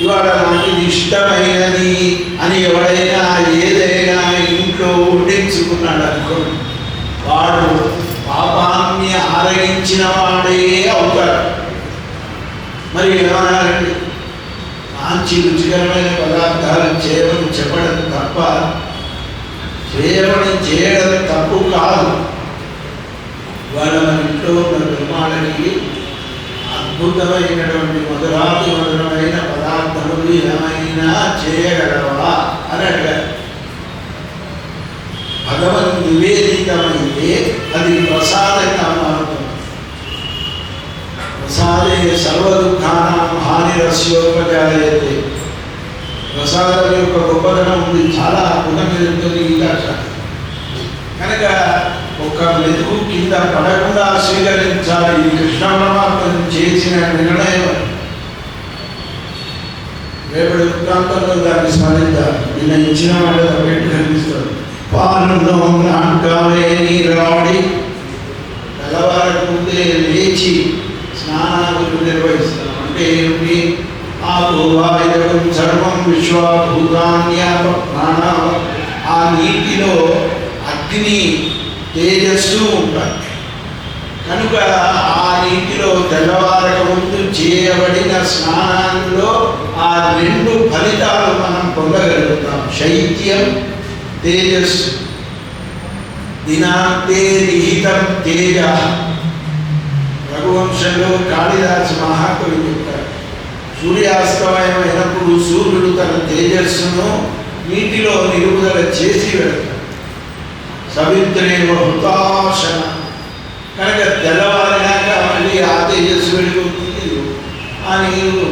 ఇవాళ నాకు ఇది ఇష్టమైనది అని ఎవడైనా ఏదైనా ఇంట్లో ఉండించుకున్నాడు అనుకోండి వాడు పాపాన్ని ఆరగించిన వాడే అవుతాడు. మరి ఏమన్నారండి మంచి రుచికరమైన పదార్థాలు చేయమని చెప్పడం తప్ప చేయమని చేయడం తప్పు కాదు వాళ్ళ మన ఇంట్లో ఉన్న బ్రహ్మాండకి అద్భుతమైనటువంటి మధురాతి మధురమైన పదార్థములు ఏమైనా చేయగలవా అని అడిగారు. భగవన్ నివేదితమైతే అది ప్రసాదంగా ప్రసాదే సర్వ దుఃఖానం హానిరస్యోపజాయతే. ప్రసాదం యొక్క గొప్పతనం ఉంది. చాలా గుణం అద్భుతంగా గీతా కనుక ఒక మెతుకు కింద పడకుండా స్వీకరించాలి. కృష్ణ పరమాత్మ చేసిన నిర్ణయం. రేపటి ప్రాంతంలో దాన్ని స్మరించాలి నిన్న ఇచ్చిన వాళ్ళు పెట్టి కనిపిస్తారు పాలలో నాటకాలే నీరాడి. తెల్లవారకు ముందే లేచి స్నానాలు నిర్వహిస్తాం. అంటే ఏమిటి? ఆ వాయువం సర్వం విశ్వభూతాన్యాప ప్రాణ ఆ నీటిలో అగ్ని తేజస్సు ఉంటాయి. కనుక ఆ నీటిలో తెల్లవారక ముందు చేయబడిన స్నానాల్లో ఆ రెండు ఫలితాలు మనం పొందగలుగుతాం. శైత్యం తేజస్సు. దినాంతే నిహితం తేజ. రఘువంశంలో కాళిదాసు మహాకవి చెప్తారు సూర్యాస్తమయం అయినప్పుడు సూర్యుడు తన తేజస్సును నీటిలో నిలుపుదల చేసి వెళ్తాడు సవిత్రేవ హుతాశన కనుక తెల్లవారినాక మళ్ళీ ఆ తేజస్సు వెళ్ళిపోతుంది ఆ నీరు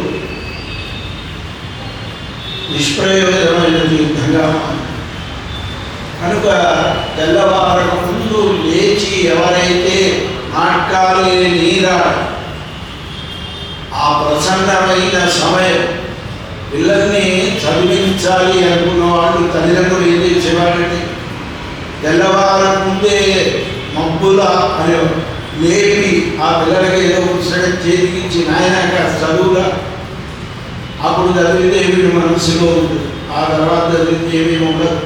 నిష్ప్రయోజనమైనది యుద్ధంగా కనుక తెల్లవారకు ముందు లేచి ఎవరైతే నాటకాలే నీరా ఆ ప్రసన్నమైన సమయం పిల్లల్ని చదివించాలి అనుకున్న వాళ్ళు తల్లిదండ్రులు ఏం చేసేవాడంటే తెల్లవారు ముందే మబ్బుల అని లేపి ఆ పిల్లలకి ఏదో పుస్తకం చేతికిచ్చి నాయనాక చదువుగా అప్పుడు చదివితే వీడి మనసులో ఉంటుంది ఆ తర్వాత చదివితే ఏమీ ఉండదు?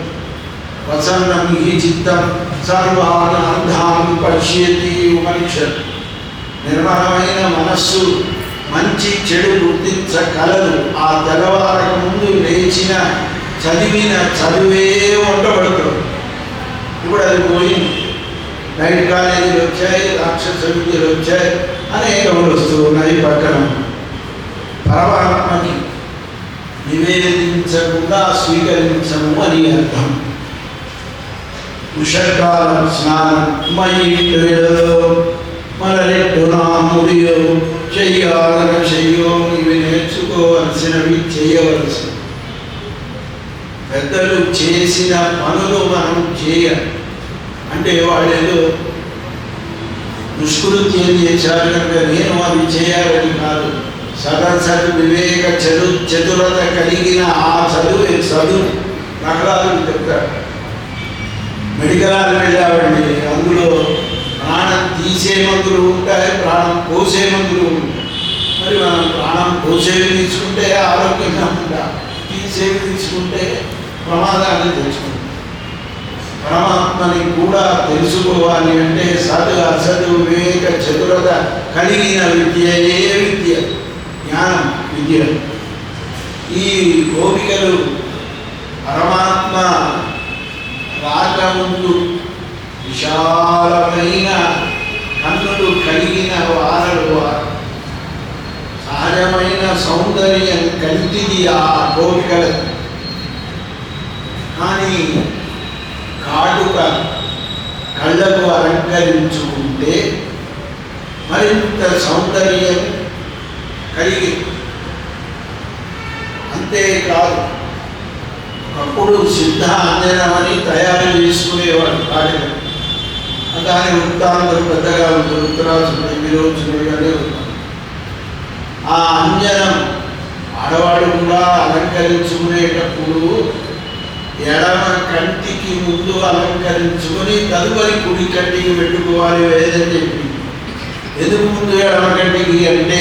ప్రసన్నం ఈ చిత్తం సర్వాన్ పశ్యతి ఉపనిషత్. నిర్మలమైన మనస్సు మంచి చెడు గుర్తించగలదు ఆ తెల్లవారక ముందు లేచిన చదివిన చదివే ఉండబడుతుంది ఇప్పుడు అది పోయింది నైట్ కాలేజీలు వచ్చాయి రాక్షస విద్యలు వచ్చాయి అనేకములు వస్తూ ఉన్నాయి పక్కన పరమాత్మని నివేదించకుండా స్వీకరించము అని అర్థం. ఉషకాల స్నానం మయిలో మరలెట్టు ముడియో చెయ్యాలన చెయ్యో ఇవి నేర్చుకోవలసినవి చేయవలసినవి. పెద్దలు చేసిన పనులు మనం చేయాలి. అంటే వాళ్ళేదో దుష్కృత్యం చేశారు కనుక నేను అవి చేయాలని కాదు. సదసత్ వివేక చదు చతురత కలిగిన ఆ చదువు చదువు? నగరాలు చెప్తారు మెడికల్ వెళ్ళావండి అందులో ప్రాణం తీసే మందులు ఉంటాయి ప్రాణం పోసే మందులు ఉంటాయి. మరి మనం ప్రాణం పోసేవి తీసుకుంటే ఆరోగ్యంగా ఉంటాం తీసేవి తీసుకుంటే ప్రమాదాన్ని తెలుసుకుంది. పరమాత్మని కూడా తెలుసుకోవాలి అంటే సదు అసదు వివేక చతురత కలిగిన విద్య ఏ విద్య? జ్ఞానం విద్య. ఈ గోపికలు పరమాత్మ రాకముందు విశాలమైన కన్నులు కలిగిన వారు సహజమైన సౌందర్యం కంటిది ఆ గోపికలకు. కానీ కాటుక కళ్ళకు అలంకరించుకుంటే మరింత సౌందర్యం కలిగి. అంతేకాదు ఒకప్పుడు సిద్ధ అంజనం తయారు చేసుకునేవాడు కాటుక దాని వృత్తాంతం పెద్దగా ఉంటుంది ఉత్తరాసుడు విరోచనుడు అనే ఆ అంజనం ఆడవాడు కూడా అలంకరించుకునేటప్పుడు ఎడమ కంటికి ముందు అలంకరించుకొని తదుపరి కుడి కంటికి పెట్టుకోవాలి వేదని చెప్పి. ఎందుకు ముందు ఎడమ కంటికి అంటే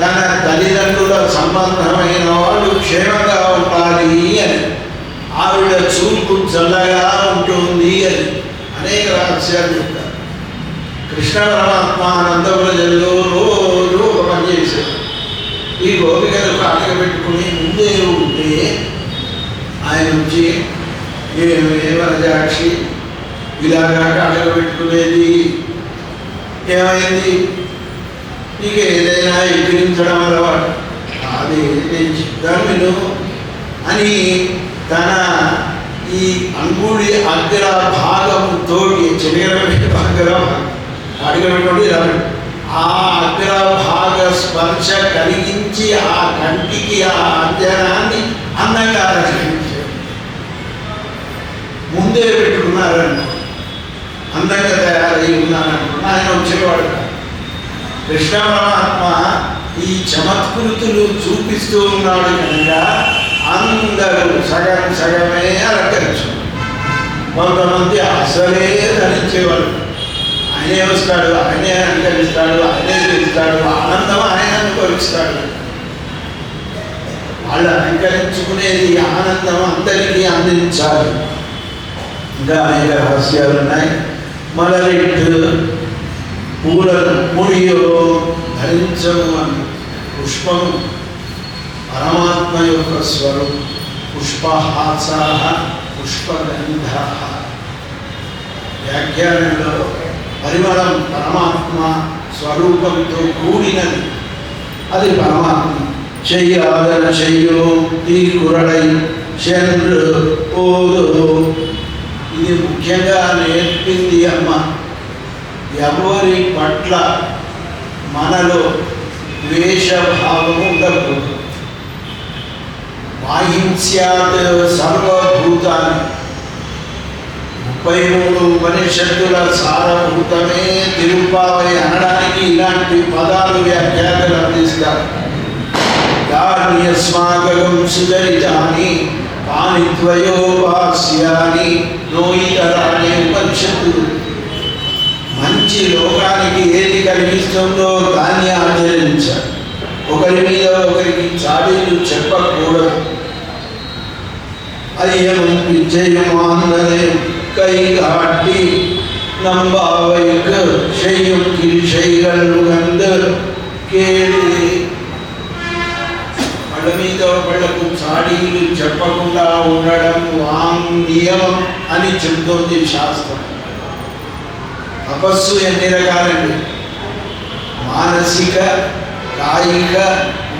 తన తల్లిదండ్రుల సంబంధమైన వాళ్ళు క్షేమంగా ఉండాలి అని. ఆవిడ చూపు చల్లగా ఉంటుంది అని అనేక రహస్యాలు చెప్తారు. కృష్ణ పరమాత్మ నందవ్రజంలో రోజు ఒక పని చేశారు ఈ గోపికలు కాటక పెట్టుకుని ముందే ఉంటే ఏమనజాక్షి? ఇలాగా కాటక పెట్టుకునేది ఏమైంది? నీకు ఏదైనా ఎదిరించడం అలవాటు. అది నేను చెప్తాను నేను అని తన ఈ అంగుడి అగ్ర భాగంతో చెడిగడ అగ్ర అడగబెట్టి ఆ అగ్ర భాగ స్పర్శ కలిగించి ఆ కంటికి ఆ అంజనాన్ని అందంగా రక్షించారు ముందే పెట్టుకున్నారని. అందంగా తయారై ఉన్నానంటున్నా ఆయన వచ్చేవాడు. కృష్ణ పరమాత్మ ఈ చమత్కృతులు చూపిస్తూ ఉన్నాడు కనుక అందరూ సగం సగమే అలంకరించు. కొంతమంది అసలే ధరించేవాడు ఆయనే వస్తాడు ఆయనే అలంకరిస్తాడు ఆయనే చేస్తాడు ఆనందం ఆయన అనుభవిస్తాడు. వాళ్ళు అలంకరించుకునేది ఆనందం అందరికీ అందించాలి. ఇంకా అనేక రహస్యాలు ఉన్నాయి మలరెట్టు పూలను ముడియో ధరించము అని. పుష్పము. పరమాత్మ యొక్క స్వరం పుష్పహాస పుష్పగంధ వ్యాఖ్యానంలో పరిమళం పరమాత్మ స్వరూపంతో కూడినది. అది పరమాత్మ. చెయ్యాదన చెయ్యో ఈ కురడై చంద్రు ఓదో ఇది ముఖ్యంగా నేర్పింది అమ్మ. ఎవరి పట్ల మనలో ద్వేషభావం ఉండకూడదు వాహింస్యాత్ సర్వభూతాన్ని. ముప్పై మూడు ఉపనిషత్తుల సారభూతమే తిరుపావై అనడానికి ఇలాంటి పదాలు వ్యాఖ్యాతలు అందిస్తారు. యాస్మాకం సుచరితాని తాని ద్వయోపాస్యాని నోయితరాని ఉపనిషత్తులు మంచి లోకానికి ఏది కలిగిస్తుందో దాన్ని ఆచరించాలి ఒకరి మీద ఒకరికి చాడీలు చెప్పకూడదు ஐயமும் பிச்சையுமாந்தனை கை காட்டி நம்பாவைக்கு செய்யும் கிரிசைகள் உகந்து கேடு వాళ్ళ మీద వాళ్ళకు చాడీలు చెప్పకుండా ఉండడం వాంగ్ నియమం అని చెబుతోంది శాస్త్రం. తపస్సు ఎన్ని రకాలండి? మానసిక కాయిక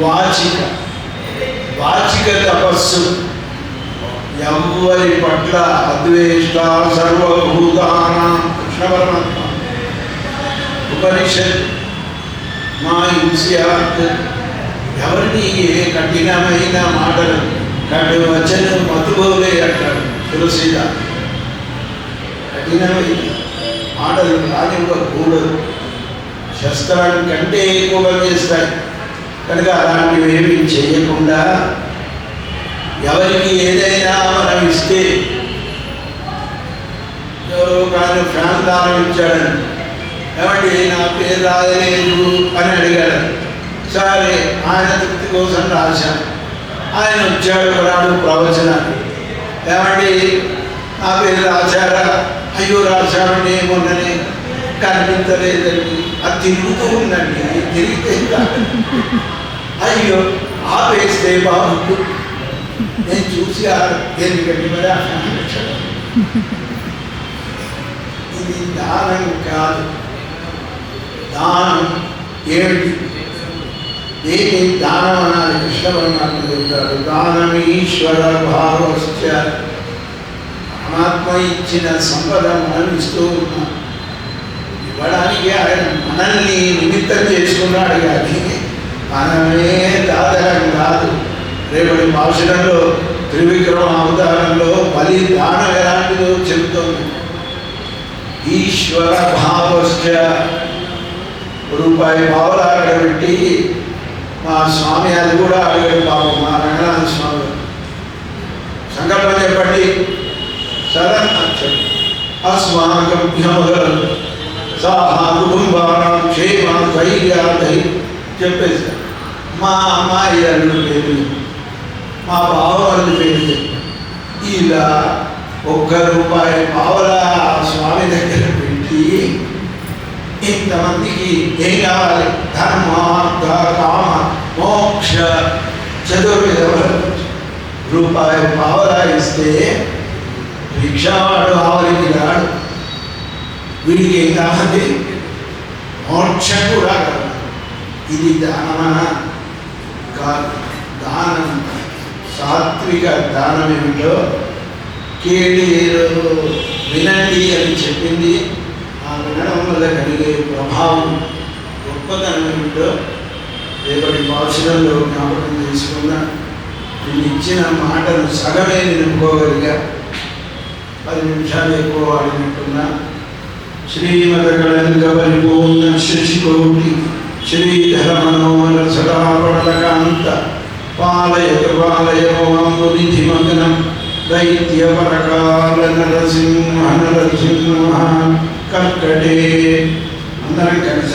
వాచిక. వాచిక తపస్సు ఎవరి పట్ల అద్వేష్ట సర్వభూతాన? కృష్ణ పరమాత్మ ఉపనిషత్ మా హింస్యాత్ ఎవరిని ఏ కఠినమైన మాటలు కఠిన వచనం మతుగోలే అంటాడు తులసీత కఠినమైన మాటలు కూడదు శస్త్రాల కంటే ఎక్కువగా చేస్తాయి. కనుక అలాంటివి ఏమీ చేయకుండా ఎవరికి ఏదైనా మనం ఇస్తే ఎవరో కానీ ఫ్యాన్ దానం ఇచ్చాడని. ఏమండి నా పేరు రాలేదు అని అడిగాడు. సరే ఆయన తృప్తి కోసం రాశాను. ఆయన వచ్చాడు రాడు ప్రవచనాన్ని ఏమండి? నా పేరు రాజారా అయ్యో రాశామండి మొన్ననే కనిపించలేదండి. అది తిరుగుతూ ఉందండి తిరిగితే అయ్యో ఆపేస్తే బాగుంటుంది నేను చూసి ఎందుకండి మరి ఇది దానం కాదు. దానం ఏమిటి దేని దానం అనాలి కృష్ణ పరమాత్మ చెప్తాడు. దానం ఈశ్వర భావశ్చ పరమాత్మ ఇచ్చిన సంపద మనం ఇస్తూ ఉన్నాం. ఇవ్వడానికి ఆయన మనల్ని నిమిత్తం చేసుకున్నాడు కానీ మనమే దాతలం కాదు. రేపటి భాషణంలో త్రివిక్రమ అవతారంలో బలి దానం ఎలాంటిదో చెబుతోంది. ఈశ్వర భావశ్చ రూపాయి పావులు అడగబెట్టి మా స్వామి అది కూడా అడిగాడు పాపం మా రంగనాథ స్వామి. సంకల్పం చెప్పండి. సరే చెప్పండి. అస్మాకం భ్యమగలం సాహా కుటుంబానం క్షేమ ధైర్యాధై చెప్పేసి మా అమ్మాయి అల్లుడు పేరు మా బావవారిని పేరు ఇలా ఒక్క రూపాయి పావలా స్వామి దగ్గర పెట్టి ఇంతమందికి ఏం కావాలి? ధర్మ అర్థ, కామ మోక్ష చతుర్విధ రూపాయి పావలా ఇస్తే రిక్షావాడు ఆవరికి రాడు. వీడికి ఏం కావాలి? మోక్షం కూడా ఇది దానమా? కాదు. దానం. సాత్విక దానం ఏమిటో కేళి వినండి అని చెప్పింది. ఆ వినడం వల్ల కలిగే ప్రభావం గొప్పతనం ఏమిటో రేపటి భాషలలో జ్ఞాపకం చేసుకున్నా నేను ఇచ్చిన మాటను సగమే నిలుపుకోగలిగా పది నిమిషాలు ఎక్కువ వాడినట్టున్నా శ్రీమదగళంగ పరిపూర్ణ శశికోటి శ్రీధర మనోహర సదాపడకాంత పాలయ పాలయ నిధి మగ్నం దైత్యపరకాల నరసింహ నరసింహ కర్కటే. అందరం కలిసి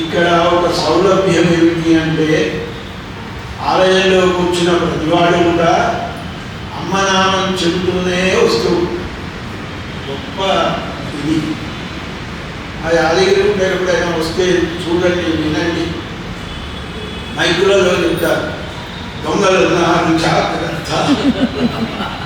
ఇక్కడ ఒక సౌలభ్యం ఏమిటి అంటే ఆలయంలో కూర్చున్న ప్రతివాడు కూడా అమ్మనామం చెబుతూనే వస్తూ గొప్ప ఇది. అది యాదగిరి ఎప్పుడైనా వస్తే చూడండి వినండి. మైకులలో చెప్తారు. దొంగలు ఉన్నారు జాగ్రత్త.